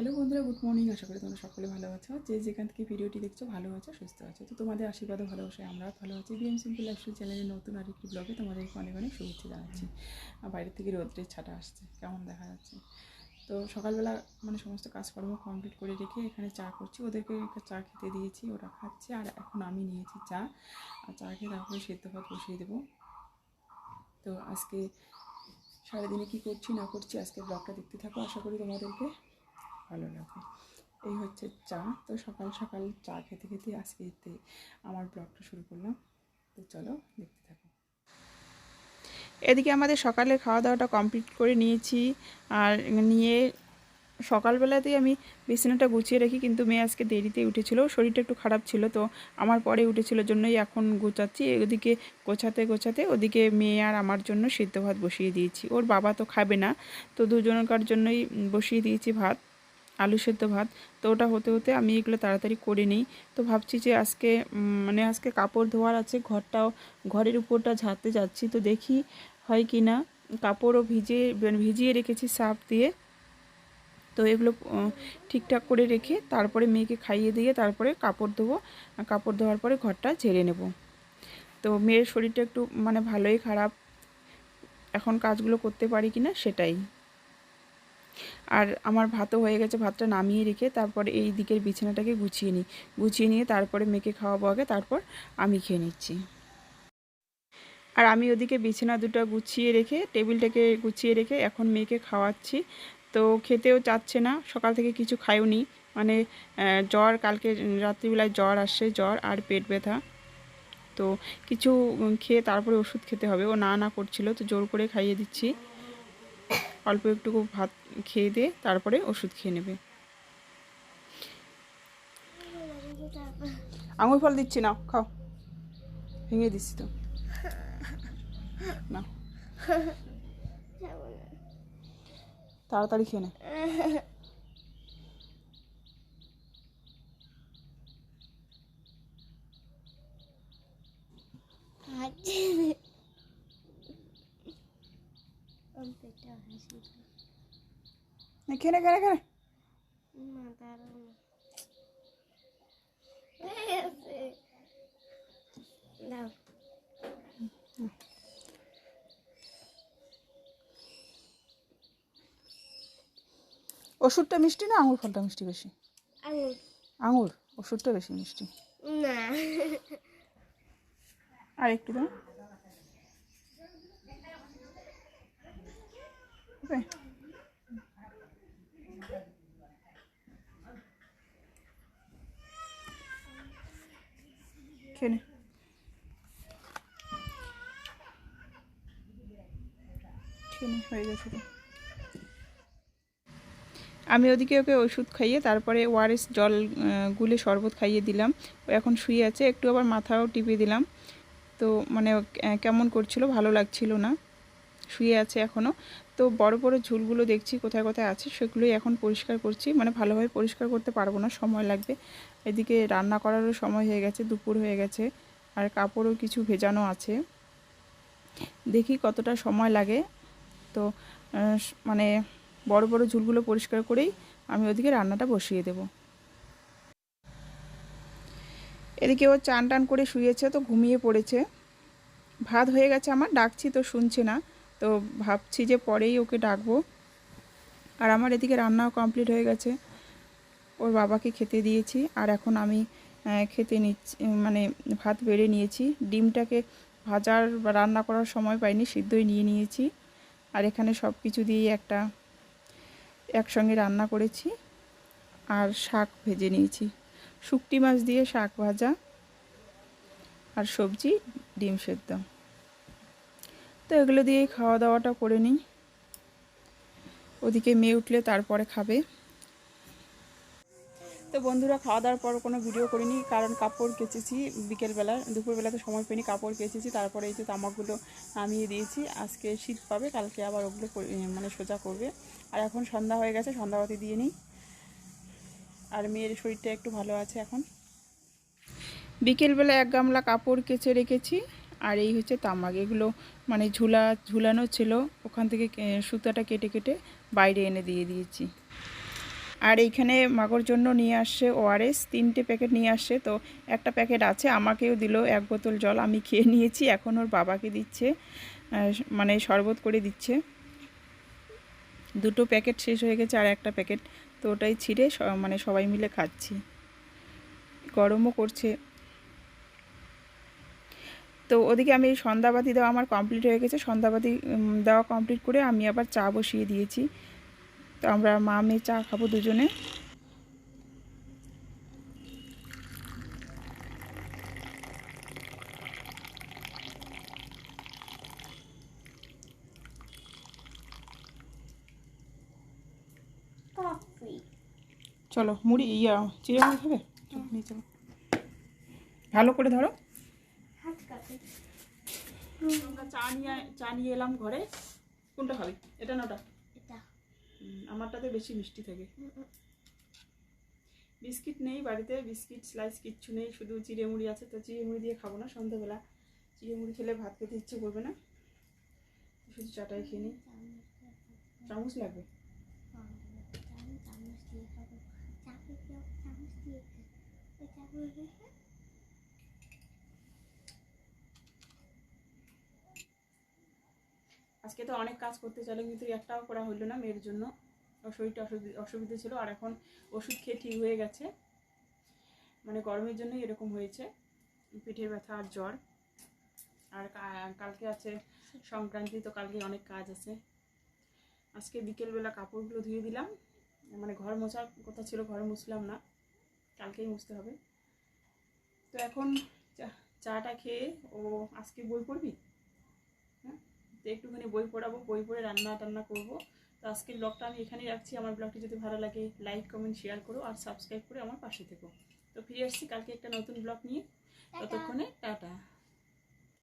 Hello বন্ধুরা good morning আশা করি তোমরা সকলে ভালো আছো। যে যেখান থেকে ভিডিওটি দেখছ, ভালো আছো, সুস্থ আছো। তো তোমাদের আশীর্বাদও ভালোবাসায় আমরা ভালো আছি। বিএম সিম্পল লাইফস্টাইল চ্যানেলের নতুন আর আরেকটি ব্লগে তোমাদেরকে অনেক অনেক শুভেচ্ছা জানাচ্ছি। আর বাইরে থেকে রোদ্রের ছাটা আসছে, কেমন দেখা যাচ্ছে? তো সকালবেলা মানে সমস্ত কাজকর্ম কমপ্লিট করে রেখে এখানে চা করছি। ওদেরকে একটা চা খেতে দিয়েছি, ওরা খাচ্ছে। আর এখন আমি নিয়েছি চা। আর চা খেয়ে তারপরে সেদ্ধ ভাত বসিয়ে দেবো। তো আজকে সারাদিনে কী করছি, না করছি আজকে ব্লগটা দেখতে থাকো, আশা করি তোমাদেরকে ভালো লাগবে এই হচ্ছে চা। তো সকাল সকাল চা খেতে খেতে আজকে আমার ব্লগটা শুরু করলাম। তো চলো দেখতে থাকো। এদিকে আমাদের সকালে খাওয়া দাওয়াটা কমপ্লিট করে নিয়েছি। আর নিয়ে সকালবেলাতেই আমি বিছানাটা গুছিয়ে রাখি, কিন্তু মেয়ে আজকে দেরিতে উঠেছিল। শরীরটা একটু খারাপ ছিল, তো আমার পরে উঠেছিল জন্যই এখন গোছাচ্ছি। ওদিকে গোছাতে গোছাতে ওদিকে মেয়ে আর আমার জন্য সিদ্ধ ভাত বসিয়ে দিয়েছি। ওর বাবা তো খাবে না, তো দুজনকার জন্যই বসিয়ে দিয়েছি ভাত। আলু সেদ্ধ ভাত। তো ওটা হতে হতে আমি এগুলো তাড়াতাড়ি করে নিই। তো ভাবছি যে আজকে মানে আজকে কাপড় ধোয়ার আছে, ঘরটাও, ঘরের উপরটা ঝাড়তে যাচ্ছি। তো দেখি হয় কি না, কাপড়ও ভিজিয়ে মানে ভিজিয়ে রেখেছি সার্ফ দিয়ে। তো এগুলো ঠিকঠাক করে রেখে তারপরে মেয়েকে খাইয়ে দিয়ে তারপরে কাপড় ধোবো। কাপড় ধোয়ার পরে ঘরটা ঝেড়ে নেব। তো মেয়ের শরীরটা একটু মানে ভালোই খারাপ। এখন কাজগুলো করতে পারি কি না সেটাই। আর আমার ভাতও হয়ে গেছে, ভাতটা নামিয়ে রেখে তারপরে এই দিকের বিছানাটাকে গুছিয়ে নিই। গুছিয়ে নিয়ে তারপরে মেয়েকে খাওয়াবো আগে, তারপর আমি খেয়ে নিচ্ছি। আর আমি ওদিকে বিছানা দুটো গুছিয়ে রেখে, টেবিলটাকে গুছিয়ে রেখে এখন মেয়েকে খাওয়াচ্ছি। তো খেতেও চাচ্ছে না, সকাল থেকে কিছু খায়ওনি মানে জ্বর, কালকে রাত্রিবেলায় জ্বর আসছে, জ্বর আর পেট ব্যথা। তো কিছু খেয়ে তারপরে ওষুধ খেতে হবে। ও না না করছিল, তো জোর করে খাইয়ে দিচ্ছি। অল্প একটুকু ভাত খেয়ে দিয়ে তারপরে ওষুধ খেয়ে নেবে। আঙুর ফল দিচ্ছি না খাও। ভেঙে দিচ্ছি তো। না তাড়াতাড়ি খেয়ে নে। নে, খেয়ে নে খেয়ে নে, খেয়ে নে। ওষুধটা মিষ্টি না আঙুর ফলটা মিষ্টি বেশি? আঙুর। ওষুধটা বেশি মিষ্টি। না। আর একটু দাও। খেয়ে। হয়ে গেছে আমি ওদিকে ওকে ওষুধ খাইয়ে তারপরে ওআরএস জল গুলে শরবত খাইয়ে দিলাম। এখন শুয়ে আছে, একটু আবার মাথাও টিপে দিলাম। তো মানে কেমন করছিল ভালো লাগছিল না। শুয়ে আছে এখনও তো বড় বড় ঝুলগুলো দেখছি কোথায় কোথায় আছে, সেগুলোই এখন পরিষ্কার করছি। মানে ভালোভাবে পরিষ্কার করতে পারব না, সময় লাগবে। এদিকে রান্না করারও সময় হয়ে গেছে, দুপুর হয়ে গেছে। আর কাপড়ও কিছু ভেজানো আছে। দেখি কতটা সময় লাগে। তো মানে বড় বড় ঝুলগুলো পরিষ্কার করেই আমি ওদিকে রান্নাটা বসিয়ে দেব। এদিকে ও চান টান করে শুয়েছে, তো ঘুমিয়ে পড়েছে। ভাত হয়ে গেছে আমার, ডাকছি তো শুনছে না। তো ভাবছি যে পরেই ওকে ডাকবো। আর আমার এদিকে রান্নাও কমপ্লিট হয়ে গেছে। ওর বাবাকে খেতে দিয়েছি। আর এখন আমি খেতে নিচ্ছি মানে ভাত বেড়ে নিয়েছি। ডিমটাকে ভাজার বা রান্না করার সময় পাইনি, সিদ্ধই নিয়ে নিয়েছি। আর এখানে সব কিছু দিয়েই একটা একসঙ্গে রান্না করেছি। আর শাক ভেজে নিয়েছি। শুকটি মাছ দিয়ে শাক ভাজা। আর সবজি ডিম সেদ্ধ। তো এগুলো দিয়েই খাওয়া দাওয়াটা করে নিই। ওদিকে মেয়ে উঠলে তারপরে খাবে। তো বন্ধুরা, খাওয়া দাওয়ার পর কোনো ভিডিও করিনি, কারণ কাপড় কেচেছি বিকেলবেলা। দুপুরবেলাতে সময় পেনি কাপড় কেচেছি, তারপরে এই যে তামাকগুলো নামিয়ে দিয়েছি। আজকে শীত পাবে, কালকে আবার ওগুলো মানে সোজা করবে। আর এখন সন্ধ্যা হয়ে গেছে, সন্ধ্যাবাতি দিয়ে নিই। আর মেয়ের শরীরটা একটু ভালো আছে এখন। বিকেলবেলা এক গামলা কাপড় কেচে রেখেছি। আর এই হচ্ছে তামাক। এগুলো মানে ঝুলা, ঝুলানো ছিল। ওখান থেকে সুতাটা কেটে কেটে বাইরে এনে দিয়ে দিয়েছি। আর এইখানে মাগোর জন্য নিয়ে আসছে ওআরএস তিনটে প্যাকেট নিয়ে আসছে। তো একটা প্যাকেট আছে, আমাকেও দিল এক বোতল জল। আমি খেয়ে নিয়েছি, এখন ওর বাবাকে দিচ্ছে। মানে শরবত করে দিচ্ছে। দুটো প্যাকেট শেষ হয়ে গেছে আর একটা প্যাকেট। তো ওটাই ছিঁড়ে মানে সবাই মিলে খাচ্ছি। গরমও করছে। তো ওদিকে আমি সন্ধ্যাবাতি দেওয়া আমার কমপ্লিট হয়ে গেছে। সন্ধ্যাবাতি দেওয়া কমপ্লিট করে আমি আবার চা বসিয়ে দিয়েছি। তো আমরা মা মেয়ে চা খাব দুজনে। চলো মুড়ি ইয়া চিড়ে মুড়ি খাবে চলো, নিয়ে চলো। ভালো করে ধরো. আমরা চা নিয়ে চা নিয়ে এলাম ঘরে। কোনটা খাবে? এটা না ওটা। আমারটাতে বেশি মিষ্টি থাকে। বিস্কিট নেই বাড়িতে বিস্কিট স্লাইস কিচ্ছু নেই শুধু চিড়ে মুড়ি আছে। তো চিড়ে মুড়ি দিয়ে খাব না সন্ধ্যাবেলা চিড়ে মুড়ি খেলে ভাত খেতে ইচ্ছে করবে না। শুধু চাটাই খেয়ে নিই। চামচ লাগবে? চামচ দিয়ে খাব। চাকু কেউ চামচ দিয়ে খায় ওই চাকু রেখে আজকে তো অনেক কাজ করতে চাইলাম কিন্তু একটাও করা হলো না মেয়ের জন্য। শরীরটা অসুবি- অসুবিধে ছিল, আর এখন ওষুধ খেয়ে ঠিক হয়ে গেছে। মানে গরমের জন্যই এরকম হয়েছে পিঠের ব্যথা আর জ্বর। আর কালকে আছে সংক্রান্তি, তো কালকে অনেক কাজ আছে। আজকে বিকেলবেলা কাপড়গুলো ধুয়ে দিলাম। মানে ঘর মোছার কথা ছিল, ঘর মুছলাম না, কালকেই মুছতে হবে। তো এখন চাটা খেয়ে ও আজকে বই পড়বি? একটুখানি বই পড়াবো বই পড়ে রান্না টান্না করব। তো আজকের ব্লগটা আমি এখানেই রাখছি। আমার ব্লগটি যদি ভালো লাগে লাইক কমেন্ট শেয়ার করো আর সাবস্ক্রাইব করে আমার পাশে থেকো। তো ফিরে আসছি কালকে একটা নতুন ব্লগ নিয়ে। ততক্ষণে